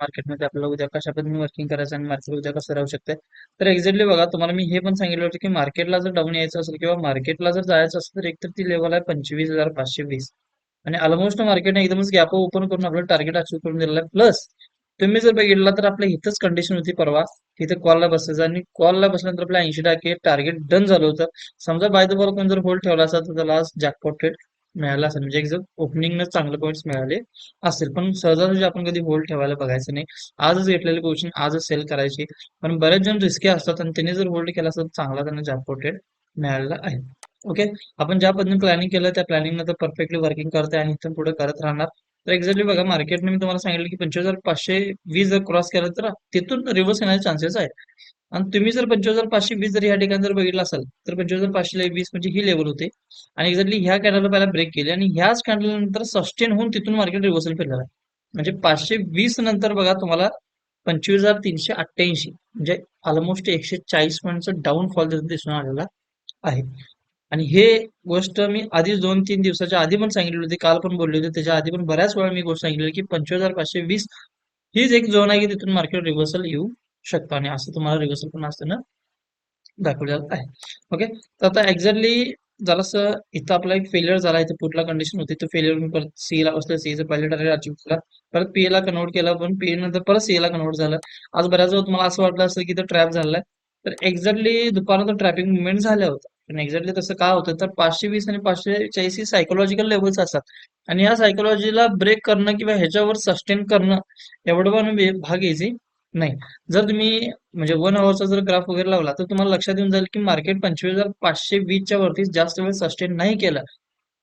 मार्केटमध्ये आपल्याला उद्या कशा पद्धतीने वर्किंग करायचं आणि मार्केट उद्या कसं राहू शकते तर एक्झॅक्टली बघा तुम्हाला मी हे पण सांगितलं होतं की मार्केटला जर डाऊन यायचं असेल किंवा मार्केटला जर जायचं असेल तर एकतर ती लेवल आहे पंचवीस हजार पाचशे वीस. आणि ऑलमोस्ट मार्केटने एकदमच गॅप ओपन करून आपलं टार्गेट अचीव करून दिलेलं आहे. प्लस तुम्ही जर बघितला तर आपल्या इथंच कंडिशन होती परवा. तिथे कॉलला बसायचं आणि कॉलला बसल्यानंतर आपल्या ऐंशी टक्के टार्गेट डन झालं होतं. समजा बाय द बॉल कोण जर होल्ड ठेवला असता तर त्याला जॅकपॉट ट्रेड मिळाला असेल. म्हणजे एकदम ओपनिंगनं चांगले पॉईंट्स मिळाले असतील पण सहजासहजी आपण कधी होल्ड ठेवायला बघायचं नाही. आजच घेतलेले पोझिशन आजच सेल करायची. पण बरेच जण रिस्की असतात आणि त्यांनी जर होल्ड केला असेल तर चांगला त्यांना जॅकपॉट ट्रेड मिळालेला आहे. ओके आपण ज्या पद्धतीने प्लॅनिंग केलं त्या प्लॅनिंग नंतर परफेक्टली वर्किंग करते आणि इथून पुढे करत राहणार. तर एक्झॅक्टली बघा मार्केटने मी तुम्हाला सांगितलं की पंचवीस हजार पाचशे वीस जर क्रॉस केलं तर तिथून रिव्हर्स येण्याचे चान्सेस आहे आणि तुम्ही जर पंचवीस हजार पाचशे वीस जर या ठिकाणी जर बघितलं असेल तर पंचवीस हजार पाचशे वीस म्हणजे ही लेवल होते. आणि एक्झॅक्टली ह्या कॅन्डलला पहिला ब्रेक केली आणि ह्याच कॅन्डल नंतर सस्टेन होऊन तिथून मार्केट रिव्हर्सल फिरलेलं आहे. म्हणजे पाचशे वीस नंतर बघा तुम्हाला पंचवीस हजार तीनशे अठ्ठ्याऐंशी म्हणजे ऑलमोस्ट एकशे चाळीस पॉईंटचा डाऊनफॉल फॉल दिसून आलेला आहे. आणि हे गोष्ट मी आधीच दोन तीन दिवसाच्या आधी पण सांगितली होती काल पण बोलली होती. त्याच्या आधी पण बऱ्याच वेळा मी गोष्ट सांगितली की पंचवीस हजार पाचशे वीस हीच एक झोन आहे की तिथून मार्केट रिव्हर्सल येऊ शकतो आणि असं तुम्हाला रिव्हर्सल पण असताना जात आहे. ओके तर आता एक्झॅक्टली जरासं इथं आपला एक फेलियर झाला इथे पुढला कंडिशन होती तो फेलियर मी परत सी ला बसलं सीचं पहिले टार्गेट अचीव केला परत पी ला कन्वर्ट केला पण पी नंतर परत सी ला कन्वर्ट झालं. आज बऱ्याच वेळा तुम्हाला असं वाटलं असेल की तो ट्रॅप झालाय तर एक्झॅक्टली दुपारनंतर ट्रॅपिंग मुवमेंट झाल्या होत्या पण एक्झॅक्टली तसं का होतं? तर पाचशे वीस आणि पाचशे चाळीस ही सायकोलॉजिकल लेवल्स असतात. आणि या सायकोलॉजीला ब्रेक करणं किंवा ह्याच्यावर सस्टेन करणं एवढं पण म्हणजे भाग इझी नाही. जर तुम्ही म्हणजे वन अवरचा जर ग्राफ वगैरे लावला तर तुम्हाला लक्षात येऊन जाईल की मार्केट पंचवीस हजार पाचशे वीसच्या वरती जास्त वेळ सस्टेन नाही केलं.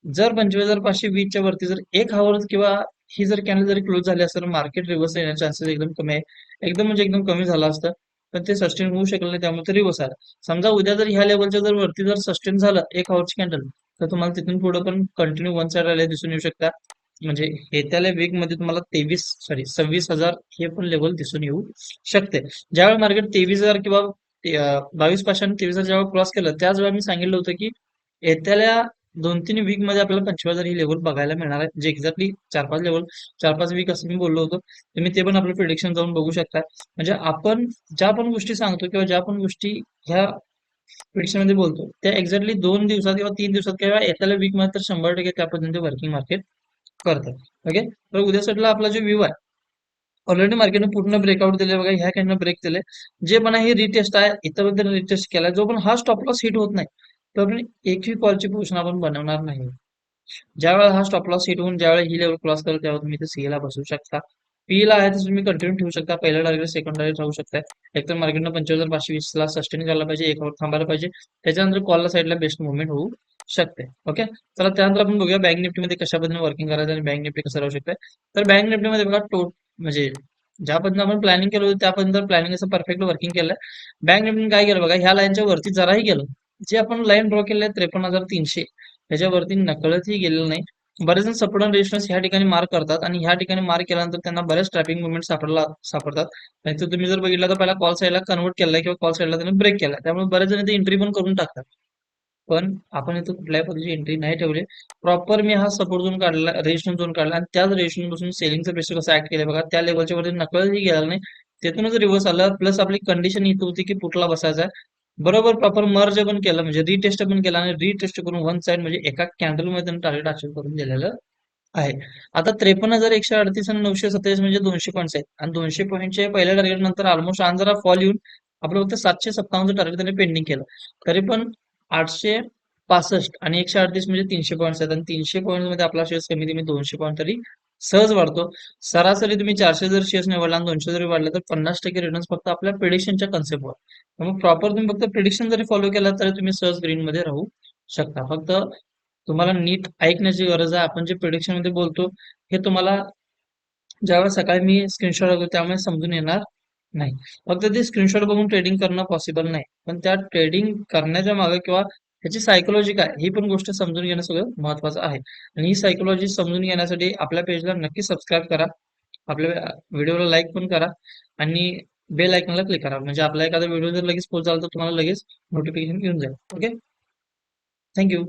जर पंचवीस हजार पाचशे वीसच्या वरती जर एक आवर किंवा ही जर कॅनल जरी क्लोज झाली असेल तर मार्केट रिव्हर्स येण्याचे चान्सेस एकदम कमी आहे. एकदम म्हणजे एकदम कमी झालं असतं. पण ते सस्टेन होऊ शकलं नाही त्यामुळे ते रिव्हर्स समजा उद्या जर ह्या लेवलच्या जर वरती जर सस्टेन झालं एक आवरची कॅन्डल तर तुम्हाला तिथून पुढे पण कंटिन्यू वन साइड आले दिसून येऊ शकता. म्हणजे येत्याला वीकमध्ये तुम्हाला तेवीस सॉरी सव्वीस हजार हे पण लेवल दिसून येऊ शकते. ज्यावेळी मार्केट तेवीस हजार किंवा बावीस पाचशे आणि तेवीस हजार ज्यावेळी क्रॉस केलं त्याच वेळा मी सांगितलं होतं की येत्याला दोन तीन वीकमध्ये आपल्याला पंचवीस हजार ही लेवल बघायला मिळणार आहे. जे एक्झॅक्टली चार पाच लेवल चार पाच वीक असं मी बोललो होतो. तुम्ही ते पण आपलं प्रिडिक्शन जाऊन बघू शकता. म्हणजे आपण ज्या पण गोष्टी सांगतो किंवा ज्या पण गोष्टी ह्या प्रिडिक्शनमध्ये बोलतो त्या एक्झॅक्टली दोन दिवसात किंवा तीन दिवसात किंवा येत्याला वीकमध्ये तर शंभर टक्के त्या पद्धतीने वर्किंग मार्केट करतात. ओके तर उद्या साईडला आपला जो व्ह्यू आहे ऑलरेडी मार्केटने पूर्ण ब्रेकआउट दिले बघा ह्या कॅन्डल ब्रेक दिले. जे पण आहे रिटेस्ट आहे इतर रिटेस्ट केलाय. जो पण हा स्टॉप लॉस हिट होत नाही तो आपण एकही कॉलची पोझिशन आपण बनवणार नाही. ज्यावेळेला हा स्टॉप लॉस हिट होऊन ज्यावेळेला ही लेवल क्रॉस करेल त्यावेळेला तुम्ही ते सी ला बसू शकता. पी ला आहे तर तुम्ही कंटिन्यू ठेवू शकता. पहिला टार्गेट सेकंड टार्गेट राहू शकता. एकतर मार्केटनं पंचवीस पाचशे वीस ला सस्टेन करायला पाहिजे एक थांबायला पाहिजे. त्याच्यानंतर कॉलला साईडला बेस्ट मुवमेंट होऊ शकते. ओके तर त्यानंतर आपण बघूया बँक निफ्टीमध्ये कशा पद्धतीने वर्किंग करायचं आणि बँक निफ्टी कसं राहू शकते. तर बँक निफ्टीमध्ये बघा टोट म्हणजे ज्या पद्धतीने आपण प्लॅनिंग केलं होतं त्या पद्धतीने प्लॅनिंग असं परफेक्ट वर्किंग केलं बँक निफ्टीने काय केलं बघा ह्या लाईनच्या वरती जराही गेलं जे आपण लाईन ड्रॉ केले त्रेपन्न हजार तीनशे. ह्याच्यावरती नकळतही गेलेलं नाही. बरेच जण सपोर्ट रेजिस्टन्स ह्या ठिकाणी मार्क करतात आणि ह्या ठिकाणी मार्क केल्यानंतर त्यांना बऱ्याच ट्रॅपिंग मुवमेंट सापडला सापडतात. नाहीतर तुम्ही जर बघितलं तर पहिला कॉल साईडला कन्वर्ट केला किंवा कॉल साईडला त्यांनी ब्रेक केला त्यामुळे बरेच जण इथे एंट्री पण करून टाकतात. पण आपण इथं कुठल्याही पद्धतीची एंट्री नाही ठेवली. प्रॉपर मी हा सपोर्ट झोन काढला रेजिस्टन्स झोन काढला आणि त्याच रेजिस्टन्सपासून सेलिंगचं प्रेशर कसं ऍक्ट केलं बघा. त्या लेवलच्या वरती नकळतही गेला नाही. तिथूनच रिव्हर्स आलं. प्लस आपली कंडिशन इथं होती की पुटला बसायचा बरोबर प्रॉपर मर्ज पण केलं म्हणजे रिटेस्ट पण केला आणि रिटेस्ट करून वन साइड म्हणजे एका कॅन्डलमध्ये त्यांनी टार्गेट अचीव्ह करून दिलेलं आहे. आता त्रेपन्न हजार एकशे अडतीस आणि नऊशे सत्तावीस म्हणजे दोनशे पॉईंट्स आहेत आणि दोनशे पॉईंटचे पहिल्या टार्गेट नंतर ऑलमोस्ट आज जरा फॉल येऊन आपलं फक्त सातशे सत्तावन्न टार्गेट त्यांनी पेंडिंग केलं. तरी पण आठशे पासष्ट आणि एकशे अडतीस म्हणजे तीनशे पॉईंट्स आहेत आणि तीनशे पॉईंटमध्ये आपला शेअर्स कमी कमी दोनशे पॉईंट तरी सहज वाढतो. सरासरी तुम्ही चारशे जर शेअर्स निवडला आणि दोनशे जरी वाढले तर पन्नास टक्के रिटर्न्स फक्त आपल्या प्रिडिक्शनच्या कन्सेप्टवर त्यामुळे प्रॉपर तुम्ही फक्त प्रिडिक्शन जरी फॉलो केला तरी तुम्ही सहज ग्रीन मध्ये राहू शकता. फक्त तुम्हाला नीट ऐकण्याची गरज आहे. आपण जे प्रिडिक्शनमध्ये बोलतो हे तुम्हाला ज्यावेळेस सकाळी मी स्क्रीनशॉट होतो त्यामुळे समजून येणार नाही. फक्त ते स्क्रीनशॉट बघून ट्रेडिंग करणं पॉसिबल नाही. पण त्या ट्रेडिंग करण्याच्या मागे किंवा ह्याची सायकोलॉजी काय? ही पण गोष्ट समजून घेणं सगळं महत्वाचं आहे. आणि ही सायकोलॉजी समजून घेण्यासाठी आपल्या पेजला नक्की सबस्क्राईब करा. आपल्या व्हिडिओला लाईक पण करा. आणि बेल आयकॉनला क्लिक करा. म्हणजे आपला एखादा व्हिडिओ जर लगेच पोहोच झाला तर तुम्हाला लगेच नोटिफिकेशन येऊन जाईल. Okay thank you